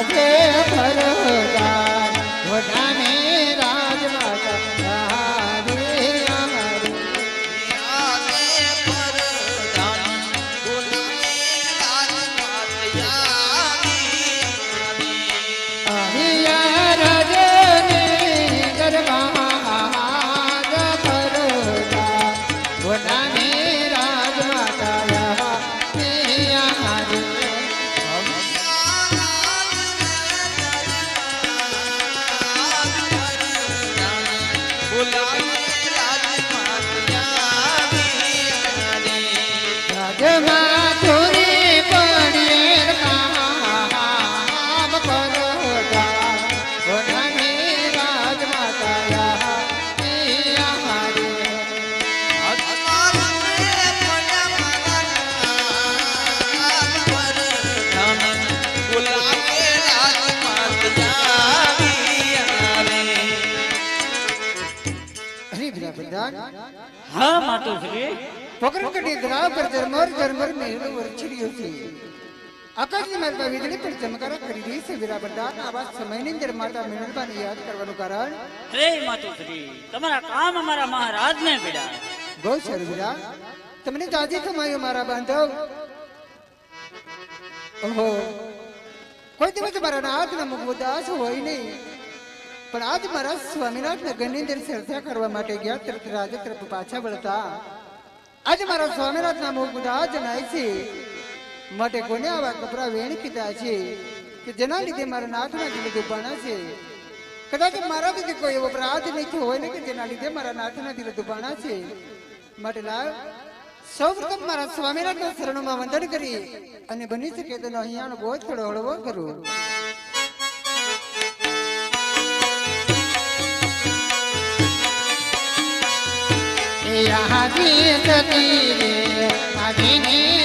આજે ફરદાન હા માતુશ્રી પોકરકડી ધરા પર ઝરમર ઝરમર મેળો વરછડ્યો છે. આકાશની માર્ગમાં વીજળી પર ચમકારા કરી રહી છે વીરા પ્રધાન આવા સમયની અંદર માતા મેળબાને યાદ કરવાનું કારણ? રે માતુશ્રી તમારા કામ અમારા મહારાજને પીડા. બહુ સારું વીરા. તમને તાજી કમાયો મારા બાંધવ. ઓહો. કોઈ દિવસ મારા નાથના મુખ ઉદાસ હોય નહીં. પણ આજ મારા સ્વામિનાથ નગરની અંદર ચર્ચા કરવા માટે ગયા તરત રાજ તરફ પાછા વળતા. આજે મારા સ્વામિનાથના મુખ બધા જણાય છે, માટે કોને આવા કપડા વેણ કીધા છે, કે જેના લીધે મારા નાથના દિલે દુબાણા છે. કદાચ મારા લીધે કોઈ એવો અપરાધ નહીં થયો હોય ને કે જેના લીધે મારા નાથના દિલ દુભાણા છે. માટે લાવ સૌ પ્રથમ મારા સ્વામિનાથના શરણોમાં વંદન કરી અને બની શકે તેનો અહીંયાનો બોજ થોડો હળવો કરું. આજી સતી રે આજી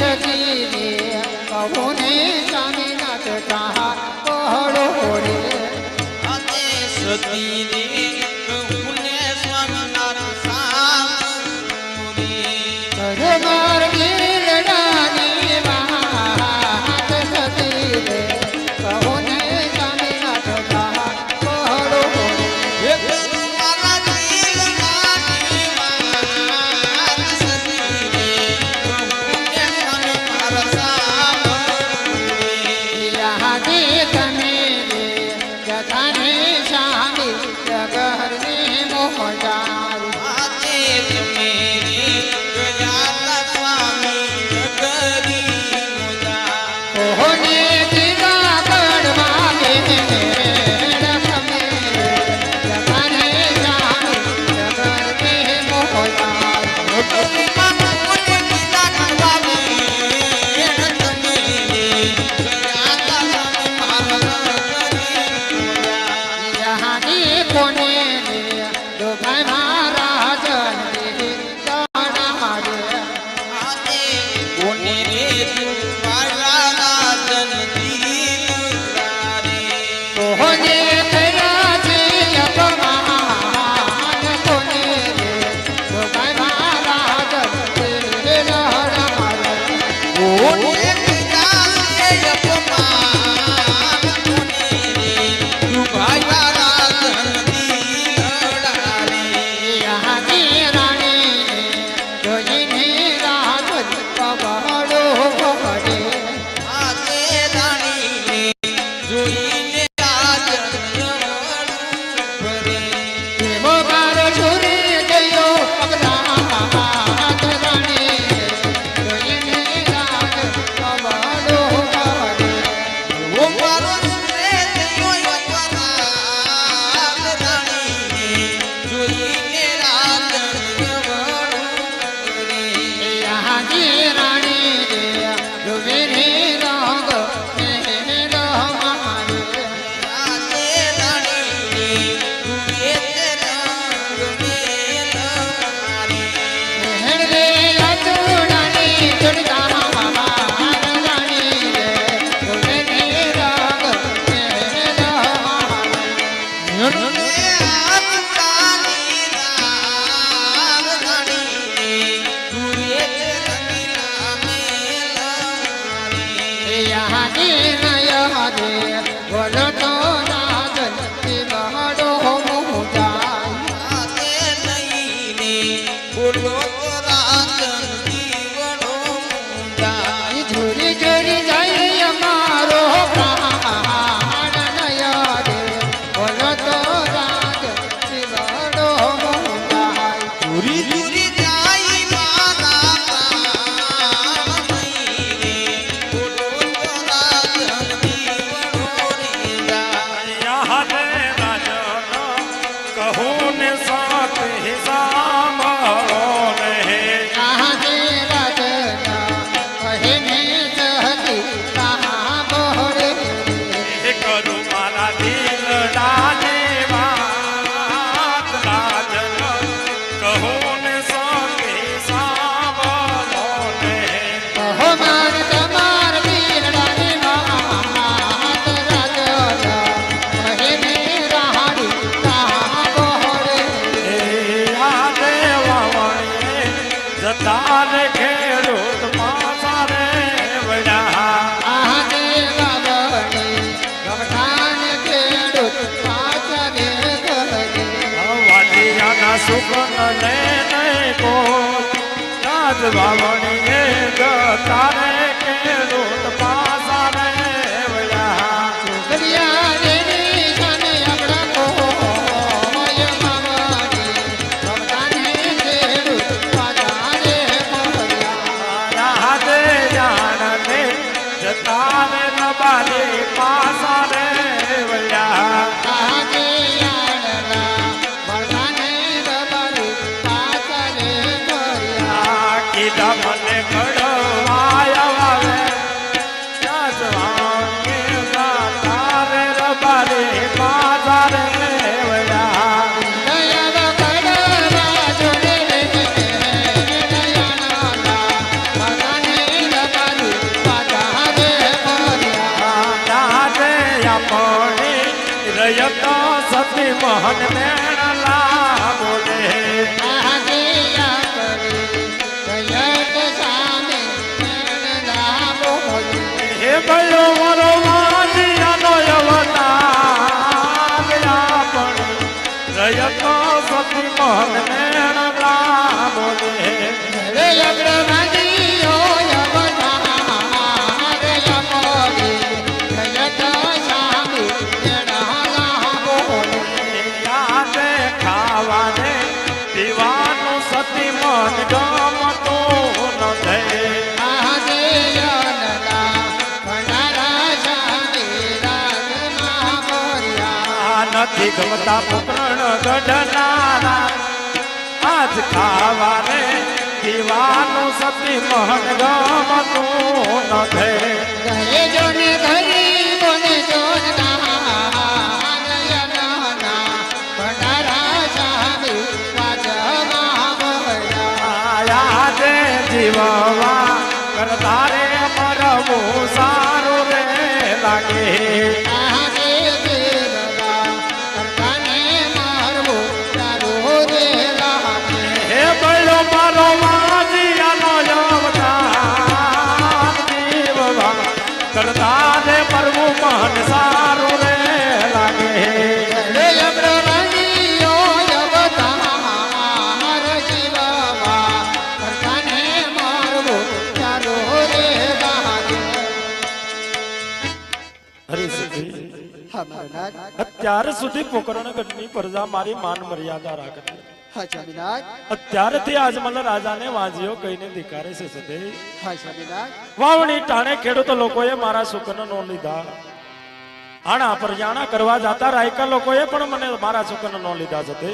सकी Hallelujah. યાદે નયદે બોલો તો લે નહીં કો રાજ વાવણીએ જતા રે ખેડૂત પાસા રયત સતી મહન મેળલા બોલે. હે ભયો મારો વાજિયાનો અવતાર આપણી રયત સતી મોહન મેળલા બોલે. રે અગ્રવાદીઓ નથી ગમતા પુત્રણ ગઢનારા આજ ખાવાને પીવાનું સતી મહન ગમતું નથી. ઘરે જોને ધરી બોને જીવવા કરતા રે મરવું સારું રે લાગે. નાથ સુધી પોકરણ ગઢની પ્રજા મારી માન મર્યાદા રાખતી અત્યારથી આજ આજમલ રાજાને વાંજીઓ કહીને ધિકારે છે સદે વાવણી ટાણે ખેડૂત લોકોએ મારા સુકન નો લીધા. આણા પરજાણા કરવા જતા રાયકા લોકોએ પણ મને મારા છોકરા નો લીધા છે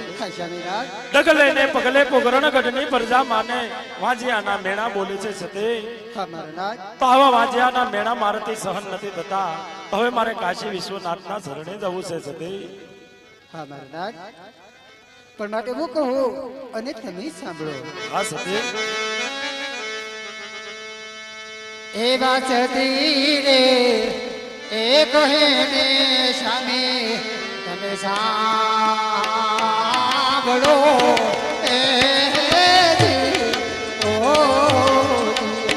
ડગલે ને પગલે પોકરણગઢની પ્રજા માને વાંજિયાના મેણા બોલે છે સતે પાવા તો આવા વાંજિયાના મેણા મારાથી સહન નથી થતા. હવે મારે કાશી વિશ્વનાથના શરણે જવું છે સતે પણ માટે હું કહું અને તમે સાંભળો. હા સતે એ વાચતી રે એ કહે ને સ્વામી તમે સાંભળો એ જી, ઓ જી.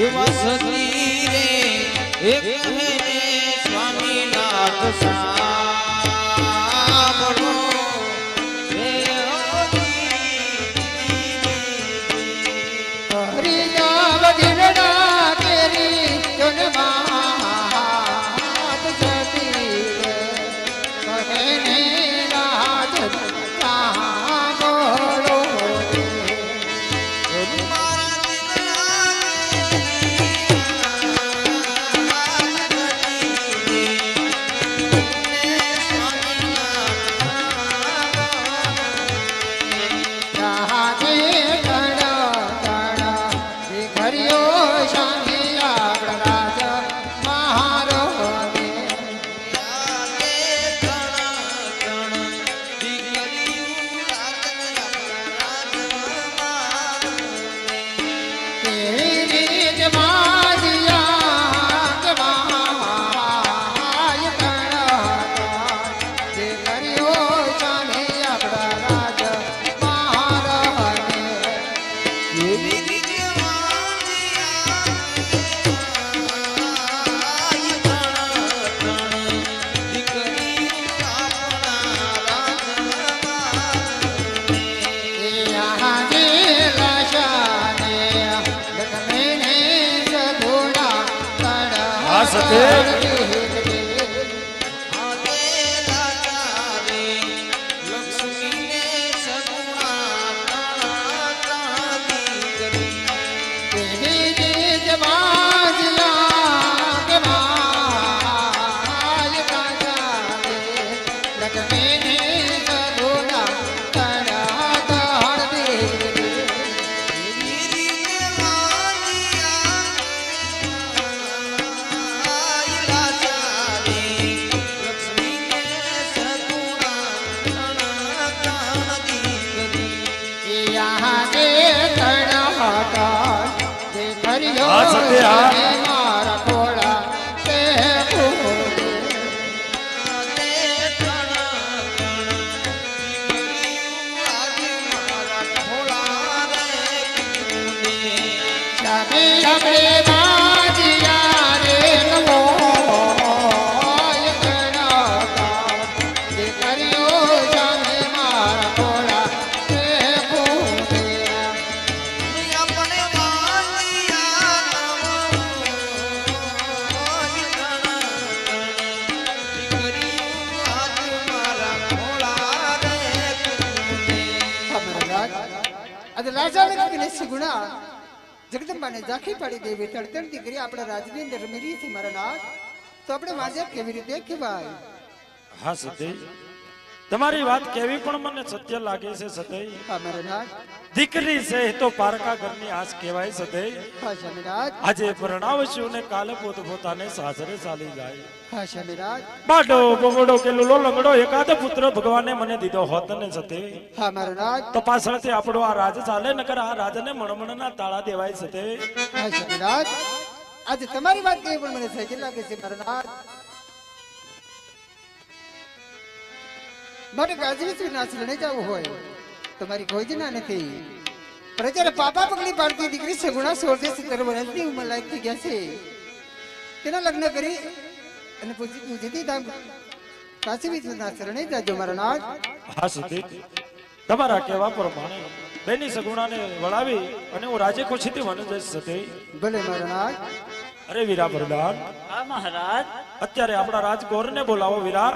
એવા સતી રે એક સ્વામી નાથ સાંભળો तड़ा હા, સતે. ગુણા જગદંબાને ઝાંખી પાડી દેવી તળતર દીકરી આપણા રાજની અંદર રમી રહી છે મારા નાથ. તો આપણે વાંજે કેવી રીતે કહેવાય? હા સિદ્ધેશ તમારી વાત કેવી પણ મને સત્ય લાગે છે દીકરી છે તો પારકા ઘરની આસ કહેવાય હા આજે પરણાવશું ને કાલે પોત પોતાને સાસરે ચાલી જાય. બાડો બબડો કે લુલો લંગડો એકાદ પુત્ર ભગવાને મને દીધો હોત ને સતી તો પાછળથી આપણો આ રાજ ચાલે નકર આ રાજને મણમણના તાળા દેવાય સતે આજે તમારી વાત કેવી પણ મને સહેજ લાગે છે મારા માટે ગાજવી શ્રીના શરણે જવું હોય. તમારી કોઈ જ ના નથી પ્રજાને પાપા પગલી પાડતી દીકરી સગુણા સોળ દે સત્તર વર્ષની ઉંમર લાયક થઈ ગયા છે. તેના લગ્ન કરી અને પૂજી પૂજીથી ધામ કાશી વિશ્વના શરણે જાજો. મારો નાથ હા સુધી તમારા કહેવા પ્રમાણે બેની સગુણાને વળાવી અને હું રાજે ખુશીથી વન જઈશ સતી ભલે મારો નાથ અરે વીરા પ્રધાન હા મહારાજ. અત્યારે આપણા રાજગોરને બોલાવો વીરા